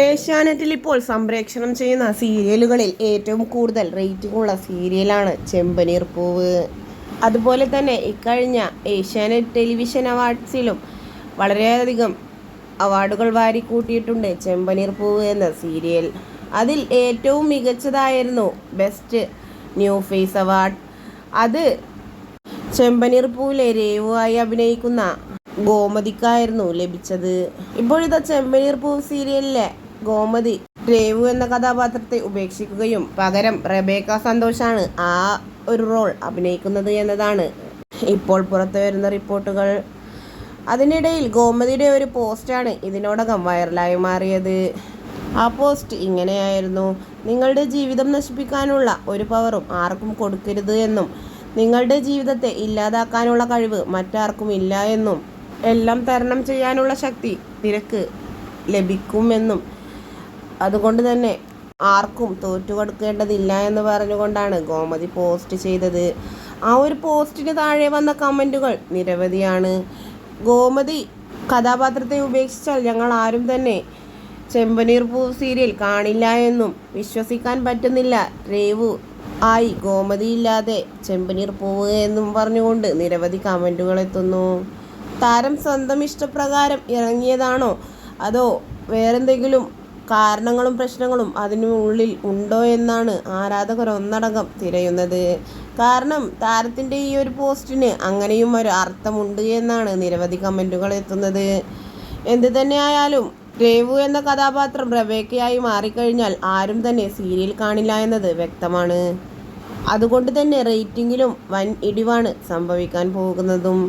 ഏഷ്യാനെറ്റിൽ ഇപ്പോൾ സംപ്രേക്ഷണം ചെയ്യുന്ന സീരിയലുകളിൽ ഏറ്റവും കൂടുതൽ റേറ്റിംഗ് ഉള്ള സീരിയലാണ് ചെമ്പനീർ പൂവ്. അതുപോലെ തന്നെ ഇക്കഴിഞ്ഞ ഏഷ്യാനെറ്റ് ടെലിവിഷൻ അവാർഡ്സിലും വളരെയധികം അവാർഡുകൾ വാരിക്കൂട്ടിയിട്ടുണ്ട് ചെമ്പനീർ പൂവ് എന്ന സീരിയൽ. അതിൽ ഏറ്റവും മികച്ചതായിരുന്നു ബെസ്റ്റ് ന്യൂ ഫേസ് അവാർഡ്. അത് ചെമ്പനീർ പൂവിലെ രേവുവായി അഭിനയിക്കുന്ന ഗോമതിക്കായിരുന്നു ലഭിച്ചത്. ഇപ്പോഴത്തെ ചെമ്പനീർ പൂവ് സീരിയലിലെ ഗോമതി രേവു എന്ന കഥാപാത്രത്തെ ഉപേക്ഷിക്കുകയും പകരം റബേക്ക സന്തോഷാണ് ആ ഒരു റോൾ അഭിനയിക്കുന്നത് എന്നതാണ്. ഇപ്പോൾ പുറത്തു വരുന്ന റിപ്പോർട്ടുകൾ. അതിനിടയിൽ ഗോമതിയുടെ ഒരു പോസ്റ്റാണ് ഇതിനോടകം വൈറലായി മാറിയത്. ആ പോസ്റ്റ് ഇങ്ങനെയായിരുന്നു. നിങ്ങളുടെ ജീവിതം നശിപ്പിക്കാനുള്ള ഒരു പവറും ആർക്കും കൊടുക്കരുത് എന്നും നിങ്ങളുടെ ജീവിതത്തെ ഇല്ലാതാക്കാനുള്ള കഴിവ് മറ്റാർക്കും ഇല്ല എന്നും എല്ലാം തരണം ചെയ്യാനുള്ള ശക്തി നിനക്ക് ലഭിക്കുമെന്നും അതുകൊണ്ട് തന്നെ ആർക്കും തോറ്റുകൊടുക്കേണ്ടതില്ല എന്ന് പറഞ്ഞുകൊണ്ടാണ് ഗോമതി പോസ്റ്റ് ചെയ്തത്. ആ ഒരു പോസ്റ്റിന് താഴെ വന്ന കമന്റുകൾ നിരവധിയാണ്. ഗോമതി കഥാപാത്രത്തെ ഉപേക്ഷിച്ചാൽ ഞങ്ങൾ ആരും തന്നെ ചെമ്പനീർ പൂ സീരിയൽ കാണില്ല എന്നും വിശ്വസിക്കാൻ പറ്റുന്നില്ല. രേവു ആയി ഗോമതിയില്ലാതെ ചെമ്പനീർ പൂവ് എന്നും പറഞ്ഞുകൊണ്ട് നിരവധി കമന്റുകൾ എത്തുന്നു. താരം സ്വന്തം ഇഷ്ടപ്രകാരം ഇറങ്ങിയതാണോ? അതോ വേറെന്തെങ്കിലും കാരണങ്ങളും പ്രശ്നങ്ങളും അതിനുള്ളിൽ ഉണ്ടോ എന്നാണ് ആരാധകർ ഒന്നടങ്കം തിരയുന്നത്. കാരണം താരത്തിന്റെ ഈ ഒരു പോസ്റ്റിന് അങ്ങനെയും ഒരു അർത്ഥമുണ്ട് എന്നാണ് നിരവധി കമന്റുകൾ എത്തുന്നത്. എന്ത് തന്നെയായാലും രേവു എന്ന കഥാപാത്രം റബേക്കയായി മാറിക്കഴിഞ്ഞാൽ ആരും തന്നെ സീരിയൽ കാണില്ല എന്നത് വ്യക്തമാണ്. അതുകൊണ്ട് തന്നെ റേറ്റിംഗിലും വൻ ഇടിവാണ് സംഭവിക്കാൻ പോകുന്നതും.